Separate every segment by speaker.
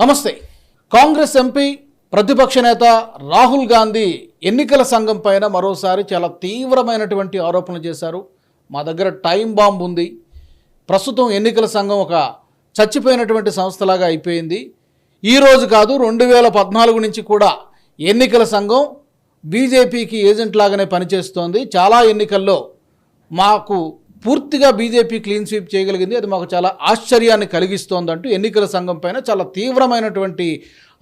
Speaker 1: నమస్తే. కాంగ్రెస్ ఎంపీ ప్రతిపక్ష నేత రాహుల్ గాంధీ ఎన్నికల సంఘం పైన మరోసారి చాలా తీవ్రమైనటువంటి ఆరోపణలు చేశారు. మా దగ్గర టైం బాంబ్ ఉంది. ప్రస్తుతం ఎన్నికల సంఘం ఒక చచ్చిపోయినటువంటి సంస్థలాగా అయిపోయింది. ఈరోజు కాదు రెండు వేల పద్నాలుగు నుంచి కూడా ఎన్నికల సంఘం బీజేపీకి ఏజెంట్ లాగానే పనిచేస్తోంది. చాలా ఎన్నికల్లో మాకు పూర్తిగా బీజేపీ క్లీన్ స్వీప్ చేయగలిగింది. అది మాకు చాలా ఆశ్చర్యాన్ని కలిగిస్తోందంటూ ఎన్నికల సంఘం పైన చాలా తీవ్రమైనటువంటి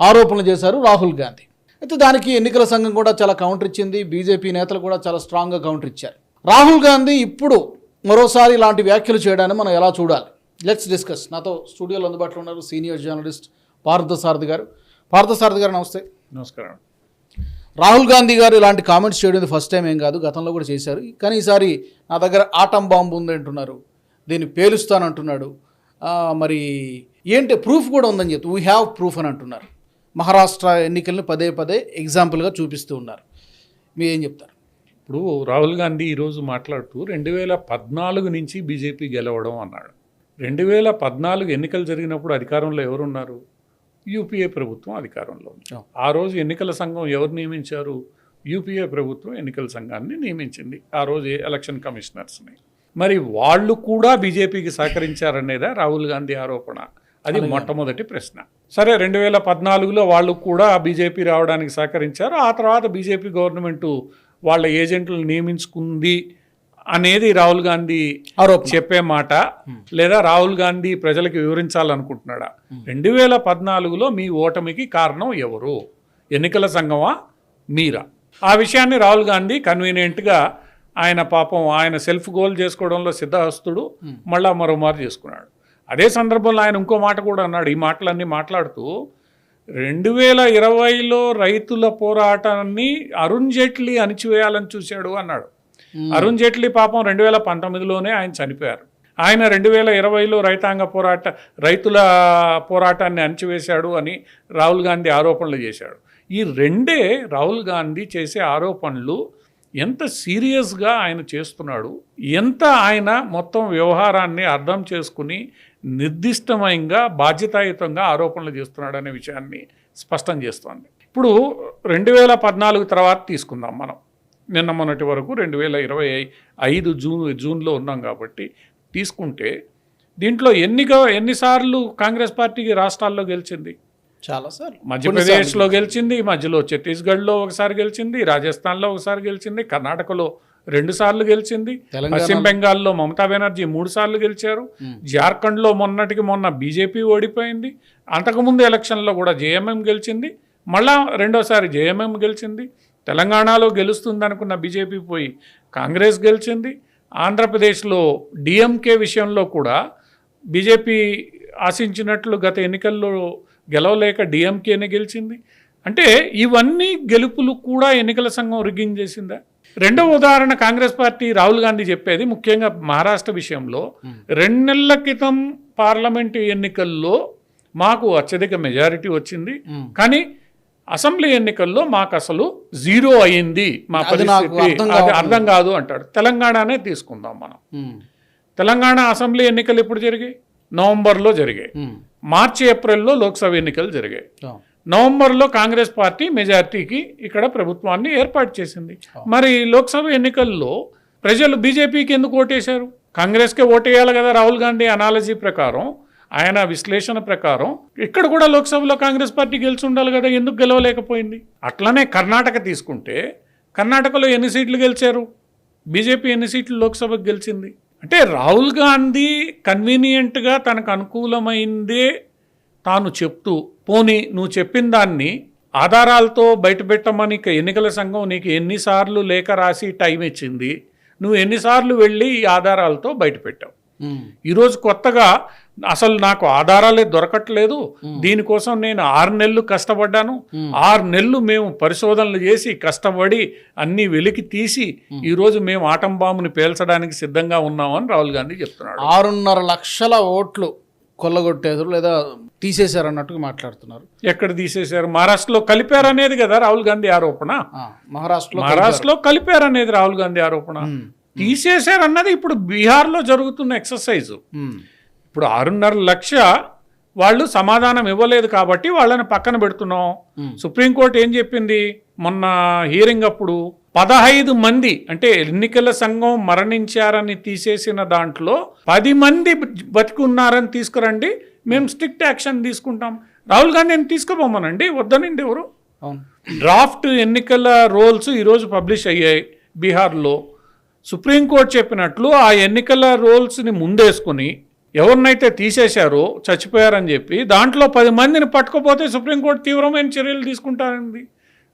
Speaker 1: ఆరోపణలు చేశారు రాహుల్ గాంధీ. అయితే దానికి ఎన్నికల సంఘం కూడా చాలా కౌంటర్ ఇచ్చింది. బీజేపీ నేతలు కూడా చాలా స్ట్రాంగ్గా కౌంటర్ ఇచ్చారు. రాహుల్ గాంధీ ఇప్పుడు మరోసారి ఇలాంటి వ్యాఖ్యలు చేయడాన్ని మనం ఎలా చూడాలి? లెట్స్ డిస్కస్ నాతో స్టూడియోలో అందుబాటులో ఉన్నారు సీనియర్ జర్నలిస్ట్ పార్థసారథి గారు. పార్థసారథి గారు నమస్తే.
Speaker 2: నమస్కారం.
Speaker 1: రాహుల్ గాంధీ గారు ఇలాంటి కామెంట్స్ చేయడం ఫస్ట్ టైం ఏం కాదు గతంలో కూడా చేశారు. కానీ ఈసారి నా దగ్గర ఆటం బాంబు ఉంది అంటున్నారు. దీన్ని పేలుస్తానంటున్నాడు. మరి ఏంటి ప్రూఫ్ కూడా ఉందని చెప్తే వీ హ్యావ్ ప్రూఫ్ అని అంటున్నారు. మహారాష్ట్ర ఎన్నికల్ని పదే పదే ఎగ్జాంపుల్గా చూపిస్తూ ఉన్నారు. మీరు ఏం చెప్తారు?
Speaker 2: ఇప్పుడు రాహుల్ గాంధీ ఈరోజు మాట్లాడుతూ రెండు వేల పద్నాలుగు నుంచి బీజేపీ గెలవడం అన్నాడు. రెండు వేల పద్నాలుగు ఎన్నికలు జరిగినప్పుడు అధికారంలో ఎవరున్నారు? యూపీఏ ప్రభుత్వం అధికారంలో ఉంది. ఆ రోజు ఎన్నికల సంఘం ఎవరు నియమించారు? యూపీఏ ప్రభుత్వం ఎన్నికల సంఘాన్ని నియమించింది. ఆ రోజు ఎలక్షన్ కమిషనర్స్ని. మరి వాళ్ళు కూడా బీజేపీకి సహకరించారనేదా రాహుల్ గాంధీ ఆరోపణ? అది మొట్టమొదటి ప్రశ్న. సరే రెండు వేల పద్నాలుగులో వాళ్ళు కూడా బీజేపీ రావడానికి సహకరించారు. ఆ తర్వాత బీజేపీ గవర్నమెంట్ వాళ్ళ ఏజెంట్లను నియమించుకుంది. అనేది రాహుల్ గాంధీ చెప్పే మాట లేదా రాహుల్ గాంధీ ప్రజలకు వివరించాలనుకుంటున్నాడా? రెండు వేల పద్నాలుగులో మీ ఓటమికి కారణం ఎవరు? ఎన్నికల సంఘమా? మీరా? ఆ విషయాన్ని రాహుల్ గాంధీ కన్వీనియంట్గా ఆయన పాపం ఆయన సెల్ఫ్ గోల్ చేసుకోవడంలో సిద్ధహస్తుడు మళ్ళా మరోమారు చేసుకున్నాడు. అదే సందర్భంలో ఆయన ఇంకో మాట కూడా అన్నాడు. ఈ మాటలన్నీ మాట్లాడుతూ రెండు వేల ఇరవైలో రైతుల పోరాటాన్ని అరుణ్ జైట్లీ అణిచివేయాలని చూశాడు అన్నాడు. అరుణ్ జైట్లీ పాపం రెండు వేల పంతొమ్మిదిలోనే ఆయన చనిపోయారు. ఆయన రెండు వేల ఇరవైలో రైతాంగ పోరాట రైతుల పోరాటాన్ని అణచివేశాడు అని రాహుల్ గాంధీ ఆరోపణలు చేశాడు. ఈ రెండే రాహుల్ గాంధీ చేసే ఆరోపణలు ఎంత సీరియస్గా ఆయన చేస్తున్నాడు ఎంత ఆయన మొత్తం వ్యవహారాన్ని అర్థం చేసుకుని నిర్దిష్టమయంగా బాధ్యతాయుతంగా ఆరోపణలు చేస్తున్నాడు అనే విషయాన్ని స్పష్టం చేస్తోంది. ఇప్పుడు రెండు వేల పద్నాలుగు తర్వాత తీసుకుందాం మనం. నిన్న మొన్నటి వరకు రెండు వేల ఇరవై ఐదు జూన్ జూన్లో ఉన్నాం కాబట్టి తీసుకుంటే దీంట్లో ఎన్ని గవ- ఎన్నిసార్లు కాంగ్రెస్ పార్టీకి రాష్ట్రాల్లో గెలిచింది?
Speaker 1: చాలా సార్
Speaker 2: మధ్యప్రదేశ్లో గెలిచింది మధ్యలో ఛత్తీస్గఢ్లో ఒకసారి గెలిచింది రాజస్థాన్లో ఒకసారి గెలిచింది కర్ణాటకలో రెండు సార్లు గెలిచింది పశ్చిమ బెంగాల్లో మమతా బెనర్జీ మూడు సార్లు గెలిచారు జార్ఖండ్లో మొన్నటికి మొన్న బీజేపీ ఓడిపోయింది అంతకుముందు ఎలక్షన్లో కూడా జేఎంఎం గెలిచింది మళ్ళా రెండోసారి జేఎంఎం గెలిచింది తెలంగాణలో గెలుస్తుంది అనుకున్న బీజేపీ పోయి కాంగ్రెస్ గెలిచింది. ఆంధ్రప్రదేశ్లో డిఎంకే విషయంలో కూడా బీజేపీ ఆశించినట్లు గత ఎన్నికల్లో గెలవలేక డిఎంకేనే గెలిచింది. అంటే ఇవన్నీ గెలుపులు కూడా ఎన్నికల సంఘం రిగ్గింగ్ చేసిందా రెండవ ఉదాహరణ కాంగ్రెస్ పార్టీ రాహుల్ గాంధీ చెప్పేది ముఖ్యంగా మహారాష్ట్ర విషయంలో రెండు నెలల క్రితం పార్లమెంటు ఎన్నికల్లో మాకు అత్యధిక మెజారిటీ వచ్చింది. కానీ అసెంబ్లీ ఎన్నికల్లో మాకు అసలు జీరో అయింది మా పరిస్థితి.
Speaker 1: అర్థం
Speaker 2: అది. అర్థం కాదు అంటాడు. తెలంగాణనే తీసుకుందాం మనం. తెలంగాణ అసెంబ్లీ ఎన్నికలు ఎప్పుడు జరిగాయి? నవంబర్లో జరిగాయి. మార్చి ఏప్రిల్లో లోక్సభ ఎన్నికలు జరిగాయి. నవంబర్లో కాంగ్రెస్ పార్టీ మెజార్టీకి ఇక్కడ ప్రభుత్వాన్ని ఏర్పాటు చేసింది. మరి లోక్సభ ఎన్నికల్లో ప్రజలు బీజేపీకి ఎందుకు ఓటేశారు? కాంగ్రెస్కే ఓటేయాలి కదా రాహుల్ గాంధీ అనాలజీ ప్రకారం. ఆయన విశ్లేషణ ప్రకారం ఇక్కడ కూడా లోక్సభలో కాంగ్రెస్ పార్టీ గెలిచి ఉండాలి కదా ఎందుకు గెలవలేకపోయింది? అట్లనే కర్ణాటక తీసుకుంటే కర్ణాటకలో ఎన్ని సీట్లు గెలిచారు? బీజేపీ ఎన్ని సీట్లు లోక్సభకు గెలిచింది? అంటే రాహుల్ గాంధీ కన్వీనియంట్గా తనకు అనుకూలమైందే తాను చెప్తూ పోనీ నువ్వు చెప్పిన దాన్ని ఆధారాలతో బయటపెట్టమని ఎన్నికల సంఘం నీకు ఎన్నిసార్లు లేఖ రాసి టైం ఇచ్చింది నువ్వు ఎన్నిసార్లు వెళ్ళి ఈ ఆధారాలతో బయటపెట్టావు. ఈరోజు కొత్తగా అసలు నాకు ఆధారాలే దొరకట్లేదు. దీనికోసం నేను ఆరు నెలలు కష్టపడ్డాను. ఆరు నెలలు మేము పరిశోధనలు చేసి కష్టపడి అన్ని వెలికి తీసి ఈరోజు మేము ఆటం బాంబుని పేల్చడానికి సిద్ధంగా ఉన్నామని రాహుల్ గాంధీ చెప్తున్నాడు.
Speaker 1: ఆరున్నర లక్షల ఓట్లు కొల్లగొట్టేరు లేదా తీసేశారు అన్నట్టుగా మాట్లాడుతున్నారు.
Speaker 2: ఎక్కడ తీసేశారు? మహారాష్ట్రలో కలిపారనేది కదా రాహుల్ గాంధీ ఆరోపణ.
Speaker 1: మహారాష్ట్రలో
Speaker 2: మహారాష్ట్రలో కలిపారనేది రాహుల్ గాంధీ ఆరోపణ.
Speaker 1: ఉమ్,
Speaker 2: తీసేశారన్నది ఇప్పుడు బీహార్లో జరుగుతున్న ఎక్సర్సైజ్. ఇప్పుడు ఆరున్నర లక్ష వాళ్ళు సమాధానం ఇవ్వలేదు కాబట్టి వాళ్ళని పక్కన పెడుతున్నాం. సుప్రీంకోర్టు ఏం చెప్పింది? మొన్న హియరింగ్ అప్పుడు పదహైదు మంది అంటే ఎన్నికల సంఘం మరణించారని తీసేసిన దాంట్లో పది మంది బతికున్నారని తీసుకురండి మేము స్ట్రిక్ట్ యాక్షన్ తీసుకుంటాం. రాహుల్ గాంధీని తీసుకుపోమనండి వద్దనండి ఎవరు? డ్రాఫ్ట్ ఎన్నికల రోల్స్ ఈరోజు పబ్లిష్ అయ్యాయి బీహార్లో. సుప్రీంకోర్టు చెప్పినట్లు ఆ ఎన్నికల రోల్స్ని ముందేసుకుని ఎవరినైతే తీసేశారో చచ్చిపోయారని చెప్పి దాంట్లో పది మందిని పట్టుకపోతే సుప్రీంకోర్టు తీవ్రమైన చర్యలు తీసుకుంటారండి.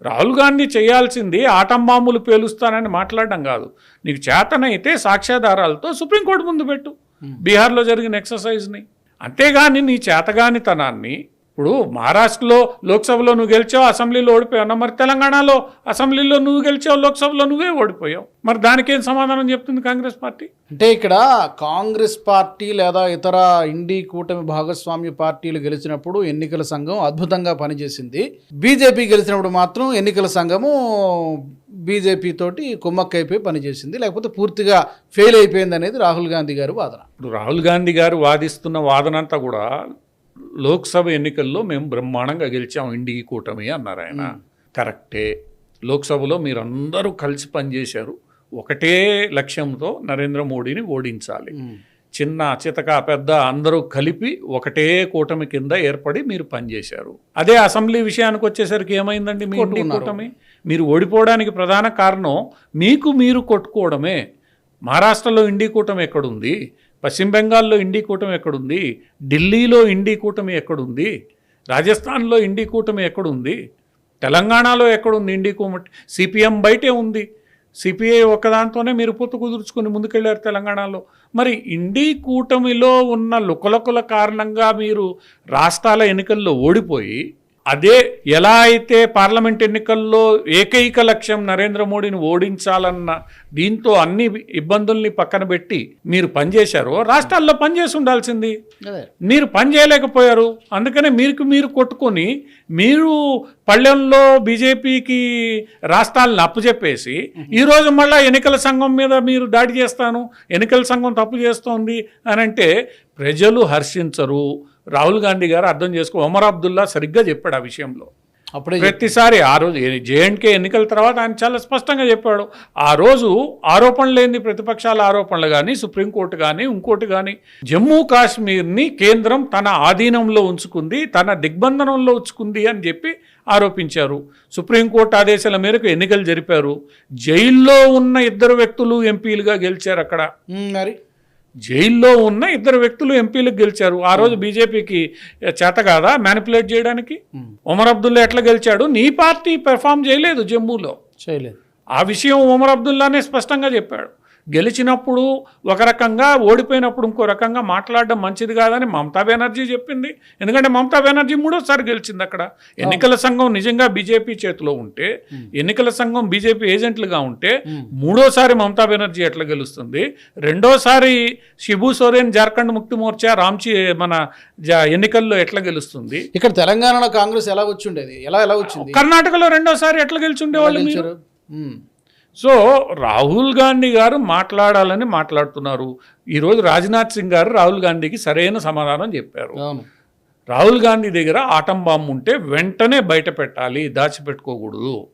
Speaker 2: రాహుల్ గాంధీ చేయాల్సింది ఆటం బాంబులు పేలుస్తానని మాట్లాడడం కాదు. నీకు చేతనైతే సాక్ష్యాధారాలతో సుప్రీంకోర్టు ముందు పెట్టు. బీహార్లో జరిగిన ఎక్సర్సైజ్ని. అంతేగాని నీ చేతగానితనాన్ని ఇప్పుడు మహారాష్ట్రలో లోక్సభలో నువ్వు గెలిచావు అసెంబ్లీలో ఓడిపోయావు మరి తెలంగాణలో అసెంబ్లీలో నువ్వు గెలిచావు లోక్సభలో నువ్వే ఓడిపోయావు. మరి దానికేం సమాధానం చెప్తుంది కాంగ్రెస్ పార్టీ?
Speaker 1: అంటే ఇక్కడ కాంగ్రెస్ పార్టీ లేదా ఇతర ఇండి కూటమి భాగస్వామ్య పార్టీలు గెలిచినప్పుడు ఎన్నికల సంఘం అద్భుతంగా పనిచేసింది. బీజేపీ గెలిచినప్పుడు మాత్రం ఎన్నికల సంఘము బీజేపీ తోటి కుమ్మక్కైపోయి పనిచేసింది. లేకపోతే పూర్తిగా ఫెయిల్ అయిపోయింది అనేది రాహుల్ గాంధీ గారి వాదన.
Speaker 2: ఇప్పుడు రాహుల్ గాంధీ గారు వాదిస్తున్న వాదనంతా కూడా లోక్సభ ఎన్నికల్లో మేము బ్రహ్మాండంగా గెలిచాం ఇండి కూటమి అన్నారు ఆయన. కరెక్టే. లోక్సభలో మీరందరూ కలిసి పనిచేశారు. ఒకటే లక్ష్యంతో నరేంద్ర మోడీని ఓడించాలి. చిన్న చితక పెద్ద అందరూ కలిపి ఒకటే కూటమి కింద ఏర్పడి మీరు పనిచేశారు. అదే అసెంబ్లీ విషయానికి వచ్చేసరికి ఏమైందండి మీ ఇండి కూటమి? మీరు ఓడిపోవడానికి ప్రధాన కారణం మీకు మీరు కొట్టుకోవడమే. మహారాష్ట్రలో ఇండి కూటమి ఎక్కడుంది? పశ్చిమ బెంగాల్లో ఇండి కూటమి ఎక్కడుంది? ఢిల్లీలో ఇండి కూటమి ఎక్కడుంది? రాజస్థాన్లో ఇండి కూటమి ఎక్కడుంది? తెలంగాణలో ఎక్కడుంది ఇండి కూటమి? సిపిఎం బయటే ఉంది. సిపిఐ ఒక్కదాంతోనే మీరు పొత్తు కుదుర్చుకుని ముందుకెళ్ళారు తెలంగాణలో. మరి ఇండి కూటమిలో ఉన్న లుకలకుల కారణంగా మీరు రాష్ట్రాల ఎన్నికల్లో ఓడిపోయి అదే ఎలా అయితే పార్లమెంట్ ఎన్నికల్లో ఏకైక లక్ష్యం నరేంద్ర మోడీని ఓడించాలన్న దీంతో అన్ని ఇబ్బందుల్ని పక్కన పెట్టి మీరు పనిచేశారో రాష్ట్రాల్లో పనిచేసి ఉండాల్సింది. మీరు పని చేయలేకపోయారు. అందుకనే మీకు మీరు కొట్టుకొని మీరు పల్లెల్లో బీజేపీకి రాష్ట్రాలను అప్పచెప్పేసి ఈరోజు మళ్ళీ ఎన్నికల సంఘం మీద మీరు దాడి చేస్తాను ఎన్నికల సంఘం తప్పు చేస్తోంది అని అంటే ప్రజలు హర్షించరు. రాహుల్ గాంధీ గారు అర్థం చేసుకో ఒమర్ అబ్దుల్లా సరిగ్గా చెప్పాడు ఆ విషయంలో.
Speaker 1: అప్పుడే
Speaker 2: ప్రతిసారి ఆ రోజు జేఎన్కే ఎన్నికల తర్వాత ఆయన చాలా స్పష్టంగా చెప్పాడు. ఆ రోజు ఆరోపణలు లేని ప్రతిపక్షాల ఆరోపణలు కానీ సుప్రీంకోర్టు కానీ ఇంకోటి కానీ జమ్మూ కాశ్మీర్ని కేంద్రం తన ఆధీనంలో ఉంచుకుంది తన దిగ్బంధనంలో ఉంచుకుంది అని చెప్పి ఆరోపించారు. సుప్రీంకోర్టు ఆదేశాల మేరకు ఎన్నికలు జరిపారు. జైల్లో ఉన్న ఇద్దరు వ్యక్తులు ఎంపీలుగా గెలిచారు అక్కడ.
Speaker 1: మరి?
Speaker 2: జైల్లో ఉన్న ఇద్దరు వ్యక్తులు ఎంపీలకు గెలిచారు. ఆ రోజు బీజేపీకి చేత కాదా మ్యానిపులేట్ చేయడానికి? ఒమర్ అబ్దుల్లా ఎట్లా గెలిచాడు? నీ పార్టీ పెర్ఫామ్ చేయలేదు జమ్మూలో
Speaker 1: చేయలేదు.
Speaker 2: ఆ విషయం ఒమర్ అబ్దుల్లానే స్పష్టంగా చెప్పాడు. గెలిచినప్పుడు ఒక రకంగా ఓడిపోయినప్పుడు ఇంకో రకంగా మాట్లాడడం మంచిది కాదని మమతా బెనర్జీ చెప్పింది. ఎందుకంటే మమతా బెనర్జీ మూడోసారి గెలిచింది అక్కడ. ఎన్నికల సంఘం నిజంగా బీజేపీ చేతిలో ఉంటే ఎన్నికల సంఘం బీజేపీ ఏజెంట్లుగా ఉంటే మూడోసారి మమతా బెనర్జీ ఎట్లా గెలుస్తుంది? రెండోసారి షిబు సోరెన్ జార్ఖండ్ ముక్తి మోర్చా రామ్చి మన జా- ఎన్నికల్లో ఎట్లా గెలుస్తుంది?
Speaker 1: ఇక్కడ తెలంగాణలో కాంగ్రెస్ ఎలా వచ్చి ఉండేది ఎలా ఎలా వచ్చింది?
Speaker 2: కర్ణాటకలో రెండోసారి ఎట్లా
Speaker 1: గెలిచారు? ఉమ్.
Speaker 2: సో రాహుల్ గాంధీ గారు మాట్లాడాలని మాట్లాడుతున్నారు. ఈరోజు రాజ్నాథ్ సింగ్ గారు రాహుల్ గాంధీకి సరైన సమాధానం చెప్పారు. రాహుల్ గాంధీ దగ్గర ఆటం బాంబు ఉంటే వెంటనే బయట పెట్టాలి దాచిపెట్టుకోకూడదు.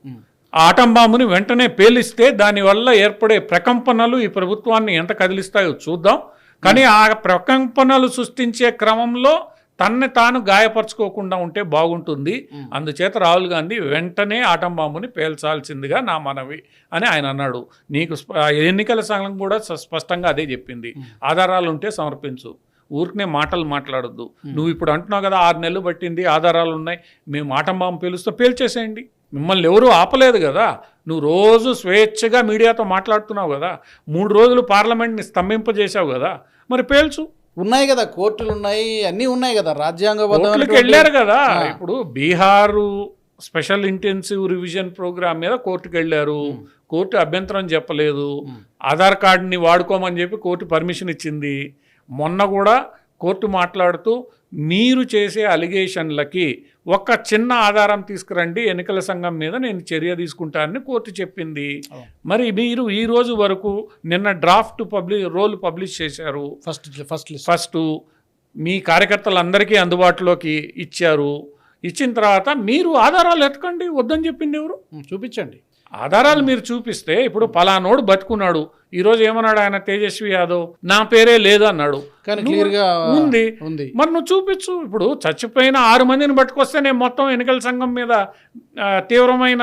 Speaker 2: ఆ ఆటం బాంబుని వెంటనే పేలిస్తే దానివల్ల ఏర్పడే ప్రకంపనలు ఈ ప్రభుత్వాన్ని ఎంత కదిలిస్తాయో చూద్దాం. కానీ ఆ ప్రకంపనలు సృష్టించే క్రమంలో తన్ని తాను గాయపరచుకోకుండా ఉంటే బాగుంటుంది. అందుచేత రాహుల్ గాంధీ వెంటనే ఆటం బాంబుని పేల్చాల్సిందిగా నా మనవి అని ఆయన అన్నాడు. నీకు ఎన్నికల సంఘం కూడా స్పష్టంగా అదే చెప్పింది. ఆధారాలు ఉంటే సమర్పించు. ఊరికనే మాటలు మాట్లాడొద్దు. నువ్వు ఇప్పుడు అంటున్నావు కదా ఆరు నెలలు పట్టింది ఆధారాలు ఉన్నాయి మేము ఆటం బాంబు పేలుస్తూ పేల్చేసేయండి. మిమ్మల్ని ఎవరూ ఆపలేదు కదా. నువ్వు రోజు స్వేచ్ఛగా మీడియాతో మాట్లాడుతున్నావు కదా. మూడు రోజులు పార్లమెంట్ని స్తంభింపజేశావు కదా. మరి పేల్చు.
Speaker 1: ఉన్నాయి కదా కోర్టులు ఉన్నాయి అన్నీ ఉన్నాయి కదా రాజ్యాంగబద్ధమైనటువంటి
Speaker 2: వెళ్ళారు కదా. ఇప్పుడు Bihar special intensive revision program మీద కోర్టుకు వెళ్ళారు. కోర్టు అభ్యంతరం చెప్పలేదు. ఆధార్ కార్డుని వాడుకోమని చెప్పి కోర్టు పర్మిషన్ ఇచ్చింది. మొన్న కూడా కోర్టు మాట్లాడుతూ మీరు చేసే అలిగేషన్లకి ఒక చిన్న ఆధారం తీసుకురండి ఎన్నికల సంఘం మీద నేను చర్య తీసుకుంటానని కోర్టు చెప్పింది. మరి మీరు ఈ రోజు వరకు నిన్న డ్రాఫ్ట్ పబ్లిష్ రోల్ పబ్లిష్ చేశారు.
Speaker 1: ఫస్ట్ ఫస్ట్
Speaker 2: ఫస్ట్ మీ కార్యకర్తలందరికీ అందుబాటులోకి ఇచ్చారు. ఇచ్చిన తర్వాత మీరు ఆధారాలు ఎతకండి వద్దని చెప్పింది ఎవరు?
Speaker 1: చూపించండి.
Speaker 2: ఆధారాలు మీరు చూపిస్తే ఇప్పుడు పలానోడు బతుకున్నాడు. ఈరోజు ఏమన్నాడు ఆయన? తేజస్వి యాదవ్. నా పేరే లేదు అన్నాడు ఉంది.
Speaker 1: ఉంది.
Speaker 2: మరి నువ్వు చూపించు. ఇప్పుడు చచ్చిపోయిన ఆరు మందిని పట్టుకొస్తే నేను మొత్తం ఎన్నికల సంఘం మీద తీవ్రమైన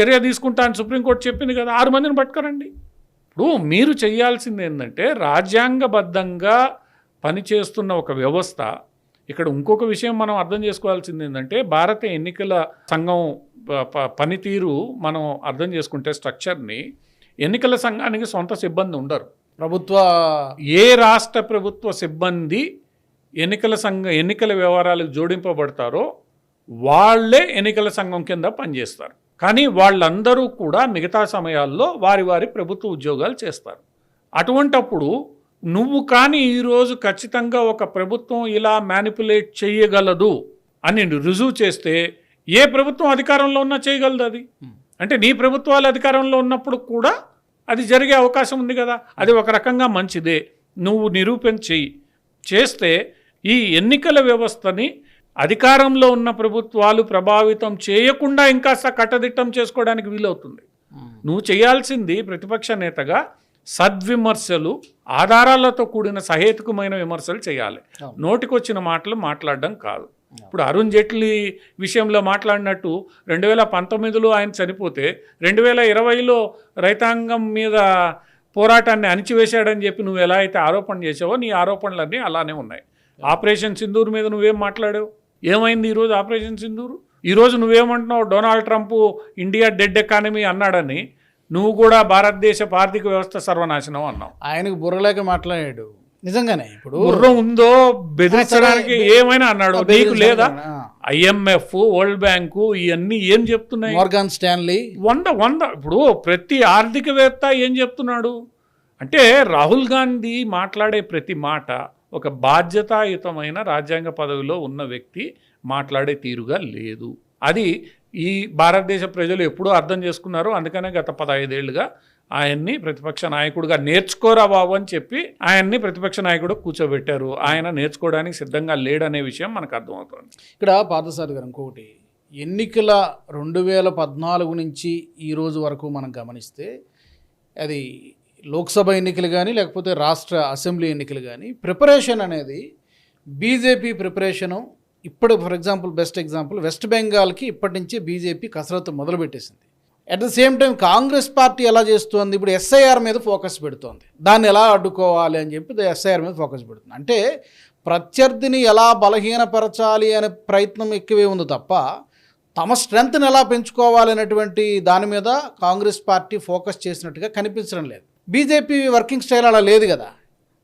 Speaker 2: చర్య తీసుకుంటా అని సుప్రీంకోర్టు చెప్పింది కదా. ఆరు మందిని పట్టుకరండి. ఇప్పుడు మీరు చేయాల్సింది ఏంటంటే రాజ్యాంగబద్ధంగా పనిచేస్తున్న ఒక వ్యవస్థ ఇక్కడ ఇంకొక విషయం మనం అర్థం చేసుకోవాల్సింది ఏంటంటే భారత ఎన్నికల సంఘం పనితీరు మనం అర్థం చేసుకుంటే స్ట్రక్చర్ని ఎన్నికల సంఘానికి సొంత సిబ్బంది ఉండరు.
Speaker 1: ప్రభుత్వ
Speaker 2: ఏ రాష్ట్ర ప్రభుత్వ సిబ్బంది ఎన్నికల సంఘ ఎన్నికల వ్యవహారాలకు జోడింపబడతారో వాళ్ళే ఎన్నికల సంఘం కింద పనిచేస్తారు. కానీ వాళ్ళందరూ కూడా మిగతా సమయాల్లో వారి వారి ప్రభుత్వ ఉద్యోగాలు చేస్తారు. అటువంటప్పుడు నువ్వు కానీ ఈరోజు ఖచ్చితంగా ఒక ప్రభుత్వం ఇలా మ్యానిపులేట్ చేయగలదు అని రుజువు చేస్తే ఏ ప్రభుత్వం అధికారంలో ఉన్నా చేయగలదు అది. అంటే నీ ప్రభుత్వాలు అధికారంలో ఉన్నప్పుడు కూడా అది జరిగే అవకాశం ఉంది కదా. అది ఒక రకంగా మంచిదే. నువ్వు నిరూపణ చెయ్యి. చేస్తే ఈ ఎన్నికల వ్యవస్థని అధికారంలో ఉన్న ప్రభుత్వాలు ప్రభావితం చేయకుండా ఇంకాస్త కట్టదిట్టం చేసుకోవడానికి వీలవుతుంది.
Speaker 1: ఉమ్,
Speaker 2: నువ్వు చేయాల్సింది ప్రతిపక్ష నేతగా సద్విమర్శలు ఆధారాలతో కూడిన సహేతుకమైన విమర్శలు చేయాలి. నోటికొచ్చిన మాటలు మాట్లాడడం కాదు. ఇప్పుడు అరుణ్ జైట్లీ విషయంలో మాట్లాడినట్టు రెండు వేల పంతొమ్మిదిలో ఆయన చనిపోతే రెండు వేల ఇరవైలో రైతాంగం మీద పోరాటాన్ని అణిచివేశాడని చెప్పి నువ్వు ఎలా అయితే ఆరోపణ చేసావో నీ ఆరోపణలన్నీ అలానే ఉన్నాయి. ఆపరేషన్ సింధూర్ మీద నువ్వేం మాట్లాడావు? ఏమైంది ఈరోజు ఆపరేషన్ సింధూర్? ఈరోజు నువ్వేమంటున్నావు Donald Trump India dead economy అన్నాడని? నువ్వు కూడా భారతదేశ ఆర్థిక వ్యవస్థ సర్వనాశనం అన్నావు.
Speaker 1: ఆయనకు బుర్రలేక మాట్లాడాడు. నిజంగానే ఇప్పుడు
Speaker 2: గుర్రం ఉందో బెదిరించడానికి ఏమైనా అన్నాడు? నీకు లేదా? ఐఎంఎఫ్ వరల్డ్ బ్యాంకు ఇవన్నీ ఏం చెప్తున్నాయి?
Speaker 1: Morgan Stanley.
Speaker 2: వంద వంద. ఇప్పుడు ప్రతి ఆర్థికవేత్త ఏం చెప్తున్నాడు? అంటే రాహుల్ గాంధీ మాట్లాడే ప్రతి మాట ఒక బాధ్యతాయుతమైన రాజ్యాంగ పదవిలో ఉన్న వ్యక్తి మాట్లాడే తీరుగా లేదు. అది ఈ భారతదేశ ప్రజలు ఎప్పుడూ అర్థం చేసుకున్నారు. అందుకనే గత పదహైదేళ్ళుగా ఆయన్ని ప్రతిపక్ష నాయకుడిగా నేర్చుకోరా బాబు అని చెప్పి ఆయన్ని ప్రతిపక్ష నాయకుడు కూర్చోబెట్టారు. ఆయన నేర్చుకోవడానికి సిద్ధంగా లేడనే విషయం మనకు అర్థమవుతుంది.
Speaker 1: ఇక్కడ పార్థసారి గారు ఇంకొకటి ఎన్నికల రెండు వేల పద్నాలుగు నుంచి ఈ రోజు వరకు మనం గమనిస్తే అది లోక్సభ ఎన్నికలు కానీ లేకపోతే రాష్ట్ర అసెంబ్లీ ఎన్నికలు కానీ ప్రిపరేషన్ అనేది బీజేపీ ప్రిపరేషను ఇప్పుడు for example best example West బెంగాల్కి ఇప్పటి నుంచే బీజేపీ కసరత్తు మొదలుపెట్టేసింది. At the same time Congress party ఎలా చేస్తోంది? ఇప్పుడు ఎస్ఐఆర్ మీద ఫోకస్ పెడుతోంది. దాన్ని ఎలా అడ్డుకోవాలి అని చెప్పి ఎస్ఐఆర్ మీద ఫోకస్ పెడుతుంది. అంటే ప్రత్యర్థిని ఎలా బలహీనపరచాలి అనే ప్రయత్నం ఎక్కువే ఉంది తప్ప తమ స్ట్రెంగ్త్ని ఎలా పెంచుకోవాలి అనేటువంటి దాని మీద కాంగ్రెస్ పార్టీ ఫోకస్ చేసినట్టుగా కనిపించడం లేదు. బీజేపీ వర్కింగ్ స్టైల్ అలా లేదు కదా.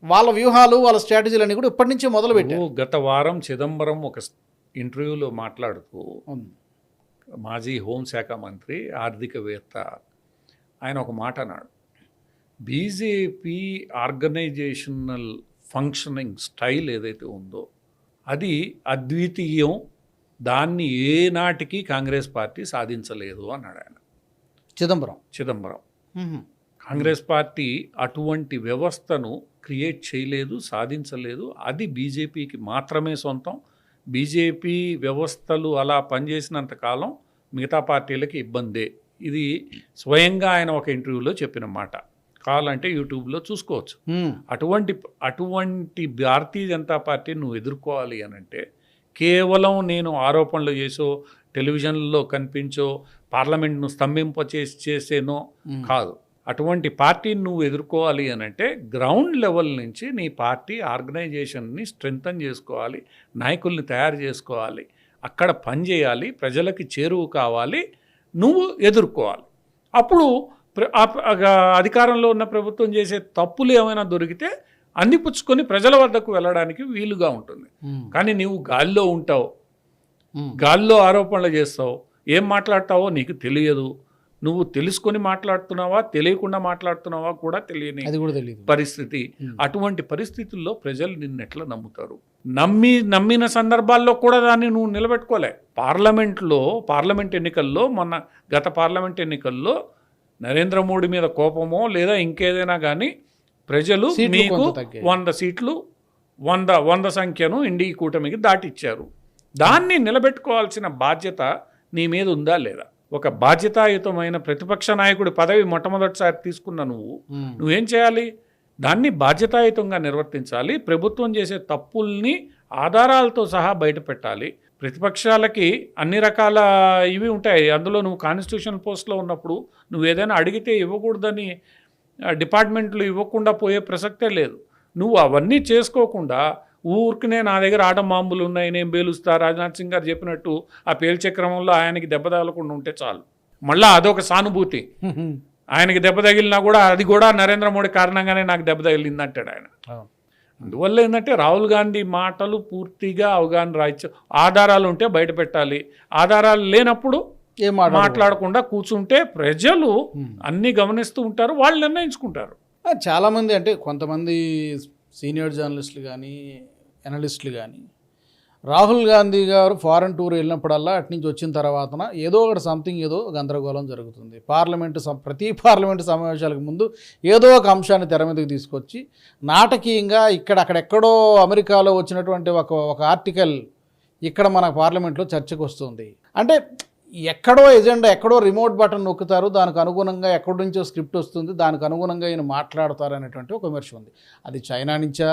Speaker 1: వాళ్ళ వ్యూహాలు వాళ్ళ స్ట్రాటజీలు అన్నీ కూడా ఇప్పటి నుంచే మొదలు పెట్టారు
Speaker 2: గత వారం చిదంబరం ఒక ఇంటర్వ్యూలో మాట్లాడుతూ. మాజీ హోంశాఖ మంత్రి ఆర్థికవేత్త ఆయన ఒక మాట అన్నాడు. బీజేపీ ఆర్గనైజేషనల్ ఫంక్షనింగ్ స్టైల్ ఏదైతే ఉందో అది అద్వితీయం దాన్ని ఏ నాటికి కాంగ్రెస్ పార్టీ సాధించలేదు అన్నాడు ఆయన.
Speaker 1: చిదంబరం.
Speaker 2: చిదంబరం. కాంగ్రెస్ పార్టీ అటువంటి వ్యవస్థను క్రియేట్ చేయలేదు సాధించలేదు. అది బీజేపీకి మాత్రమే సొంతం. బీజేపీ వ్యవస్థలు అలా పనిచేసినంత కాలం మిగతా పార్టీలకి ఇబ్బందే. ఇది స్వయంగా ఆయన ఒక ఇంటర్వ్యూలో చెప్పిన మాట. కావాలంటే యూట్యూబ్లో చూసుకోవచ్చు. అటువంటి అటువంటి భారతీయ జనతా పార్టీ నువ్వు ఎదుర్కోవాలి అని అంటే కేవలం నేను ఆరోపణలు చేసో టెలివిజన్లో కనిపించో పార్లమెంట్ను స్తంభింప చేసి చేసేనో. కాదు. అటువంటి పార్టీని నువ్వు ఎదుర్కోవాలి అని అంటే గ్రౌండ్ లెవెల్ నుంచి నీ పార్టీ ఆర్గనైజేషన్ని స్ట్రెంగ్తన్ చేసుకోవాలి నాయకుల్ని తయారు చేసుకోవాలి అక్కడ పనిచేయాలి ప్రజలకి చేరువు కావాలి నువ్వు ఎదుర్కోవాలి. అప్పుడు అధికారంలో ఉన్న ప్రభుత్వం చేసే తప్పులు ఏమైనా దొరికితే అందిపుచ్చుకొని ప్రజల వద్దకు వెళ్ళడానికి వీలుగా ఉంటుంది. కానీ నీవు గాల్లో ఉంటావు. గాల్లో ఆరోపణలు చేస్తావు. ఏం మాట్లాడతావో నీకు తెలియదు. నువ్వు తెలుసుకొని మాట్లాడుతున్నావా తెలియకుండా మాట్లాడుతున్నావా కూడా తెలియని
Speaker 1: అది కూడా తెలియదు
Speaker 2: పరిస్థితి. అటువంటి పరిస్థితుల్లో ప్రజలు నిన్ను ఎట్లా నమ్ముతారు? నమ్మి నమ్మిన సందర్భాల్లో కూడా దాన్ని నువ్వు నిలబెట్టుకోలే. పార్లమెంట్లో పార్లమెంట్ ఎన్నికల్లో మొన్న గత పార్లమెంట్ ఎన్నికల్లో నరేంద్ర మోడీ మీద కోపమో లేదా ఇంకేదైనా కానీ ప్రజలు మీకు. వంద సీట్లు వంద వంద సంఖ్యను ఇండి కూటమికి దాటిచ్చారు. దాన్ని నిలబెట్టుకోవాల్సిన బాధ్యత నీ మీద ఉందా లేదా? ఒక బాధ్యతాయుతమైన ప్రతిపక్ష నాయకుడి పదవి మొట్టమొదటిసారి తీసుకున్న నువ్వు. నువ్వేం చేయాలి? దాన్ని బాధ్యతాయుతంగా నిర్వర్తించాలి ప్రభుత్వం చేసే తప్పుల్ని ఆధారాలతో సహా బయట పెట్టాలి ప్రతిపక్షాలకి అన్ని రకాల ఇవి ఉంటాయి. అందులో నువ్వు కాన్స్టిట్యూషన్ పోస్ట్లో ఉన్నప్పుడు నువ్వు ఏదైనా అడిగితే ఇవ్వకూడదని డిపార్ట్మెంట్లు ఇవ్వకుండా పోయే ప్రసక్తే లేదు. నువ్వు అవన్నీ చేసుకోకుండా ఊరికనే నా దగ్గర ఆట ఉన్నాయి నేను పేలుస్తా రాజ్నాథ్ సింగ్ గారు చెప్పినట్టు ఆ పేల్చే క్రమంలో ఆయనకి దెబ్బ తగలకుండా ఉంటే చాలు. మళ్ళా అదొక సానుభూతి. ఆయనకి దెబ్బ తగిలినా కూడా అది కూడా నరేంద్ర మోడీ కారణంగానే నాకు దెబ్బ తగిలింది అంటాడు ఆయన. అందువల్ల ఏంటంటే రాహుల్ గాంధీ మాటలు పూర్తిగా అవగాహన రాయించు ఆధారాలు ఉంటే బయట పెట్టాలి. ఆధారాలు లేనప్పుడు మాట్లాడకుండా కూర్చుంటే ప్రజలు అన్ని గమనిస్తూ ఉంటారు వాళ్ళు నిర్ణయించుకుంటారు.
Speaker 1: చాలామంది అంటే కొంతమంది సీనియర్ జర్నలిస్టులు కానీ ఎనలిస్టులు కానీ. రాహుల్ గాంధీ గారు ఫారెన్ టూర్ వెళ్ళినప్పుడల్లా అటు నుంచి వచ్చిన తర్వాతన ఏదో ఒకటి సంథింగ్ ఏదో గందరగోళం జరుగుతుంది. పార్లమెంటు ప్రతి పార్లమెంటు సమావేశాలకు ముందు ఏదో ఒక అంశాన్ని తెర మీదకి తీసుకొచ్చి నాటకీయంగా ఇక్కడ అక్కడెక్కడో అమెరికాలో వచ్చినటువంటి ఒక ఒక ఆర్టికల్ ఇక్కడ మన పార్లమెంట్లో చర్చకు వస్తుంది. అంటే ఎక్కడో ఎజెండా ఎక్కడో రిమోట్ బటన్ నొక్కుతారు దానికి అనుగుణంగా ఎక్కడి నుంచో స్క్రిప్ట్ వస్తుంది దానికి అనుగుణంగా ఈయన మాట్లాడతారు అనేటువంటి ఒక విమర్శ ఉంది. అది చైనా నుంచా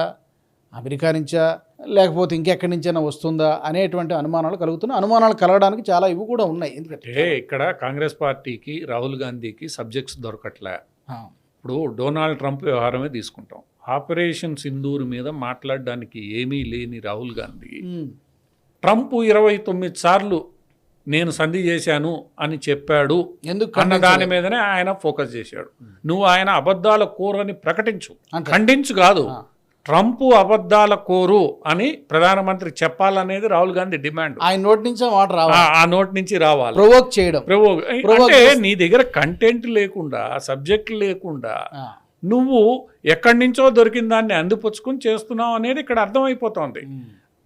Speaker 1: అమెరికా నుంచా లేకపోతే ఇంకెక్కడి నుంచైనా వస్తుందా అనేటువంటి అనుమానాలు కలుగుతున్నాయి. అనుమానాలు కలగడానికి చాలా ఇవి కూడా ఉన్నాయి. ఎందుకంటే
Speaker 2: ఇక్కడ కాంగ్రెస్ పార్టీకి రాహుల్ గాంధీకి సబ్జెక్ట్స్ దొరకట్లే. ఇప్పుడు డొనాల్డ్ ట్రంప్ వ్యవహారమే తీసుకుంటాం. ఆపరేషన్ సింధూర్ మీద మాట్లాడడానికి ఏమీ లేని రాహుల్ గాంధీ ట్రంప్ ఇరవై తొమ్మిది సార్లు నేను సంధి చేశాను అని చెప్పాడు
Speaker 1: ఎందుకు
Speaker 2: అన్న? దాని మీదనే ఆయన ఫోకస్ చేశాడు. నువ్వు ఆయన అబద్ధాల కోరు అని ప్రకటించు. ఖండించు కాదు. ట్రంప్ అబద్ధాల కోరు అని ప్రధానమంత్రి చెప్పాలనేది రాహుల్ గాంధీ డిమాండ్.
Speaker 1: ఆయన నోటి నుంచి ఆ మాట రావాలి.
Speaker 2: ఆ- ఆ నోట్ నుంచి రావాలి.
Speaker 1: ప్రొవోక్ చేయడం.
Speaker 2: ప్రవో
Speaker 1: Provoke
Speaker 2: అంటే
Speaker 1: చేస్త-
Speaker 2: నీ దగ్గర కంటెంట్ లేకుండా సబ్జెక్ట్ లేకుండా నువ్వు ఎక్కడి నుంచో దొరికిన దాన్ని అందిపుచ్చుకుని చేస్తున్నావు అనేది ఇక్కడ అర్థమైపోతోంది.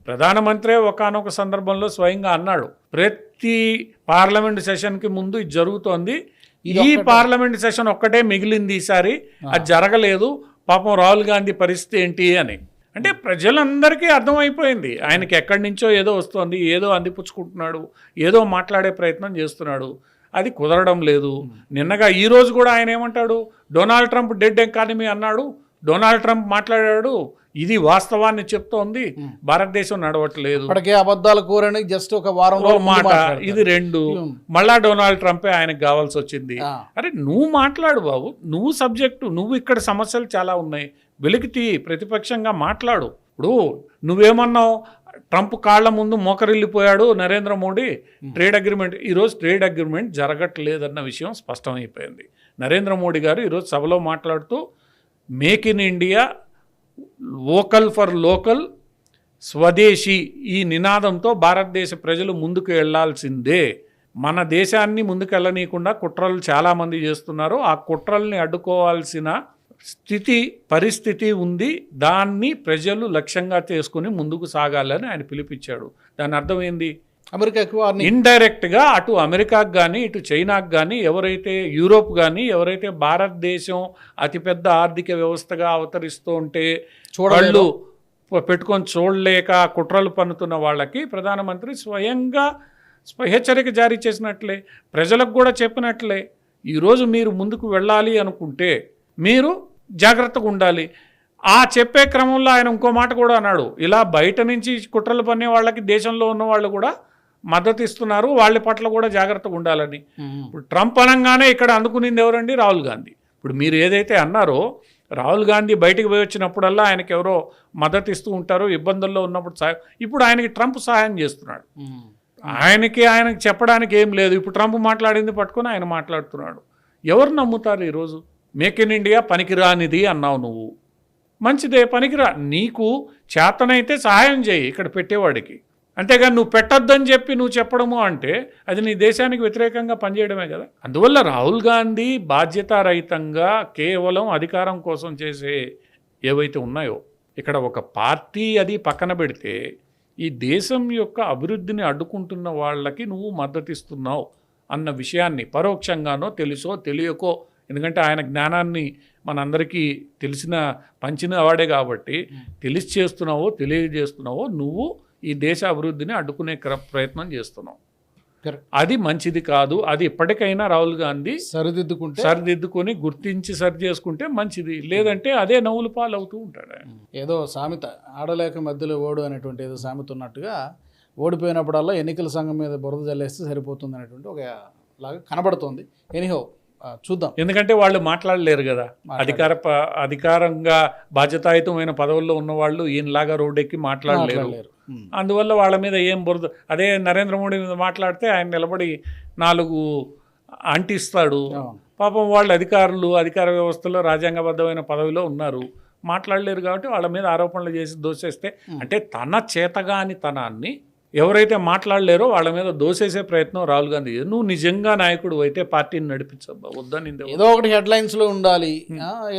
Speaker 2: ప్రధానమంత్రి ఒకానొక సందర్భంలో స్వయంగా అన్నాడు ప్రతి పార్లమెంట్ సెషన్కి ముందు ఇది జరుగుతోంది. ఈ. పార్లమెంట్ సెషన్ ఒక్కటే మిగిలింది ఈసారి. అది జరగలేదు. పాపం రాహుల్ గాంధీ పరిస్థితి ఏంటి అని. అంటే ప్రజలందరికీ అర్థమైపోయింది. ఆయనకి ఎక్కడి నుంచో ఏదో వస్తోంది ఏదో అందిపుచ్చుకుంటున్నాడు ఏదో మాట్లాడే ప్రయత్నం చేస్తున్నాడు. అది కుదరడం లేదు. నిన్నగా ఈ రోజు కూడా ఆయన ఏమంటాడు డొనాల్డ్ ట్రంప్ డెడ్ ఎకానమీ అన్నాడు. డొనాల్డ్ ట్రంప్ మాట్లాడాడు ఇది వాస్తవాన్ని చెప్తోంది. భారతదేశం నడవట్లేదు.
Speaker 1: ఇప్పటికే అబద్ధాలు కూరని జస్ట్ ఒక వారం
Speaker 2: ఓ
Speaker 1: రోజుల ముందు
Speaker 2: మాట. ఇది రెండు. మళ్ళా డొనాల్డ్ ట్రంపే ఆయనకు కావాల్సి వచ్చింది. అరే నువ్వు మాట్లాడు బాబు. నువ్వు సబ్జెక్టు నువ్వు ఇక్కడ సమస్యలు చాలా ఉన్నాయి. వెలికితీ ప్రతిపక్షంగా మాట్లాడు. ఇప్పుడు నువ్వేమన్నావు? ట్రంప్ కాళ్ళ ముందు మోకరిల్లిపోయాడు నరేంద్ర మోడీ. ట్రేడ్ అగ్రిమెంట్ ఈరోజు ట్రేడ్ అగ్రిమెంట్ జరగట్లేదన్న విషయం స్పష్టమైపోయింది. నరేంద్ర మోడీ గారు ఈరోజు సభలో మాట్లాడుతూ make in India vocal for local swadeshi ఈ నినాదంతో భారతదేశ ప్రజలు ముందుకు వెళ్ళాల్సిందే. మన దేశాన్ని ముందుకు వెళ్ళనీయకుండా కుట్రలు చాలామంది చేస్తున్నారు. ఆ కుట్రల్ని అడ్డుకోవాల్సిన స్థితి పరిస్థితి ఉంది. దాన్ని ప్రజలు లక్ష్యంగా చేసుకుని ముందుకు సాగాలని ఆయన పిలిపించాడు. దాని అర్థం ఏంది?
Speaker 1: అమెరికాకి వారిని
Speaker 2: ఇండైరెక్ట్గా అటు అమెరికాకు కానీ ఇటు చైనాకు కానీ ఎవరైతే యూరోప్ కానీ ఎవరైతే భారతదేశం అతిపెద్ద ఆర్థిక వ్యవస్థగా అవతరిస్తూ ఉంటే ప- పెట్టుకొని చూడలేక కుట్రలు పన్నుతున్న వాళ్ళకి ప్రధానమంత్రి స్వయంగా స్వ- హెచ్చరిక జారీ చేసినట్లే ప్రజలకు కూడా చెప్పినట్లే ఈరోజు మీరు ముందుకు వెళ్ళాలి అనుకుంటే మీరు జాగ్రత్తగా ఉండాలి. ఆ చెప్పే క్రమంలో ఆయన ఇంకో మాట కూడా అన్నాడు. ఇలా బయట నుంచి కుట్రలు పన్నే వాళ్ళకి దేశంలో ఉన్న వాళ్ళు కూడా మద్దతు ఇస్తున్నారు వాళ్ళ పట్ల కూడా జాగ్రత్తగా ఉండాలని. ఇప్పుడు ట్రంప్ అనగానే ఇక్కడ అందుకునింది ఎవరండి? రాహుల్ గాంధీ. ఇప్పుడు మీరు ఏదైతే అన్నారో రాహుల్ గాంధీ బయటికి పోయి వచ్చినప్పుడల్లా ఆయనకి ఎవరో మద్దతు ఇస్తూ ఉంటారు ఇబ్బందుల్లో ఉన్నప్పుడు సహాయం ఇప్పుడు ఆయనకి ట్రంప్ సహాయం చేస్తున్నాడు. ఆయనకి ఆయనకి చెప్పడానికి ఏం లేదు. ఇప్పుడు ట్రంప్ మాట్లాడింది పట్టుకొని ఆయన మాట్లాడుతున్నాడు. ఎవరు నమ్ముతారు ఈరోజు? మేక్ ఇన్ ఇండియా పనికిరానిది అన్నావు నువ్వు. మంచిదే పనికిరా. నీకు చేతనైతే సహాయం చేయి ఇక్కడ పెట్టేవాడికి. అంతేగాని నువ్వు పెట్టొద్దని చెప్పి నువ్వు చెప్పడము అంటే అది నీ దేశానికి వ్యతిరేకంగా పనిచేయడమే కదా. అందువల్ల రాహుల్ గాంధీ బాధ్యతారహితంగా కేవలం అధికారం కోసం చేసే ఏవైతే ఉన్నాయో ఇక్కడ ఒక పార్టీ అది పక్కన పెడితే ఈ దేశం యొక్క అభివృద్ధిని అడ్డుకుంటున్న వాళ్ళకి నువ్వు మద్దతిస్తున్నావు అన్న విషయాన్ని పరోక్షంగానో తెలుసో తెలియకో ఎందుకంటే ఆయన జ్ఞానాన్ని మనందరికీ తెలిసిన పంచిన వాడే కాబట్టి తెలిసి చేస్తున్నావో తెలియజేస్తున్నావో నువ్వు ఈ దేశ అభివృద్ధిని అడ్డుకునే క్ర- ప్రయత్నం చేస్తున్నావు
Speaker 1: కరెక్ట్.
Speaker 2: అది మంచిది కాదు అది ఎప్పటికైనా రాహుల్ గాంధీ
Speaker 1: సరిదిద్దుకుంటే
Speaker 2: సరిదిద్దుకొని గుర్తించి సరి చేసుకుంటే మంచిది. లేదంటే అదే నవ్వులు పాలు అవుతూ ఉంటాడు.
Speaker 1: ఏదో సామెత ఆడలేక మధ్యలో ఓడు అనేటువంటి ఏదో సామెత ఉన్నట్టుగా ఓడిపోయినప్పుడల్లా ఎన్నికల సంఘం మీద బురద జల్లేస్తే సరిపోతుంది అనేటువంటి ఒక లాగా కనబడుతోంది. ఎనీహో చూద్దాం.
Speaker 2: ఎందుకంటే వాళ్ళు మాట్లాడలేరు కదా. అధికార అధికారంగా బాధ్యతాయుతమైన పదవుల్లో ఉన్న వాళ్ళు ఈయనలాగా రోడ్డెక్కి మాట్లాడలేరు. అందువల్ల వాళ్ళ మీద ఏం బురద అదే నరేంద్ర మోడీ మీద మాట్లాడితే ఆయన నిలబడి నాలుగు అంటిస్తాడు. పాపం వాళ్ళు అధికారులు అధికార వ్యవస్థలో రాజ్యాంగబద్ధమైన పదవిలో ఉన్నారు. మాట్లాడలేరు కాబట్టి వాళ్ళ మీద ఆరోపణలు చేసి దోసేస్తే అంటే తన చేతగాని తనాన్ని ఎవరైతే మాట్లాడలేరో వాళ్ళ మీద దోసేసే ప్రయత్నం రాహుల్ గాంధీ. నువ్వు నిజంగా నాయకుడు అయితే పార్టీని నడిపించబ్బా వద్దని
Speaker 1: ఏదో ఒకటి హెడ్ లైన్స్లో ఉండాలి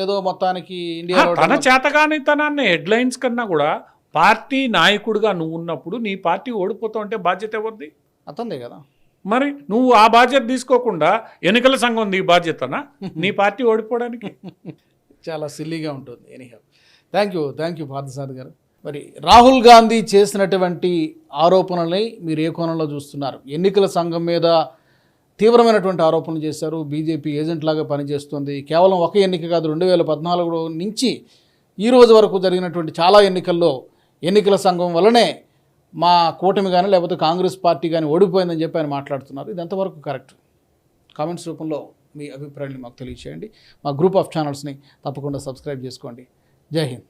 Speaker 1: ఏదో మొత్తానికి ఇండియా
Speaker 2: తన చేతగాని తనాన్ని హెడ్లైన్స్ కన్నా కూడా పార్టీ నాయకుడిగా నువ్వు ఉన్నప్పుడు నీ పార్టీ ఓడిపోతావు అంటే బాధ్యత ఎవరిది?
Speaker 1: అతందే కదా.
Speaker 2: మరి నువ్వు ఆ బాధ్యత తీసుకోకుండా ఎన్నికల సంఘం నీ బాధ్యతనా? నీ పార్టీ ఓడిపోవడానికి?
Speaker 1: చాలా సిల్లీగా ఉంటుంది anyhow thank you thank you Parthasarathi గారు. మరి రాహుల్ గాంధీ చేసినటువంటి ఆరోపణల్ని మీరు ఏ కోణంలో చూస్తున్నారు? ఎన్నికల సంఘం మీద తీవ్రమైనటువంటి ఆరోపణలు చేశారు. బీజేపీ ఏజెంట్ లాగా పనిచేస్తుంది. కేవలం ఒక ఎన్నిక కాదు రెండు వేల పద్నాలుగు నుంచి ఈ రోజు వరకు జరిగినటువంటి చాలా ఎన్నికల్లో ఎన్నికల సంఘం వల్లనే మా కూటమి కానీ లేకపోతే కాంగ్రెస్ పార్టీ కానీ ఓడిపోయిందని చెప్పి ఆయన మాట్లాడుతున్నారు. ఇది ఎంతవరకు కరెక్ట్? కామెంట్స్ రూపంలో మీ అభిప్రాయాన్ని మాకు తెలియచేయండి. మా గ్రూప్ ఆఫ్ ఛానల్స్ని తప్పకుండా సబ్స్క్రైబ్ చేసుకోండి. జై హింద్.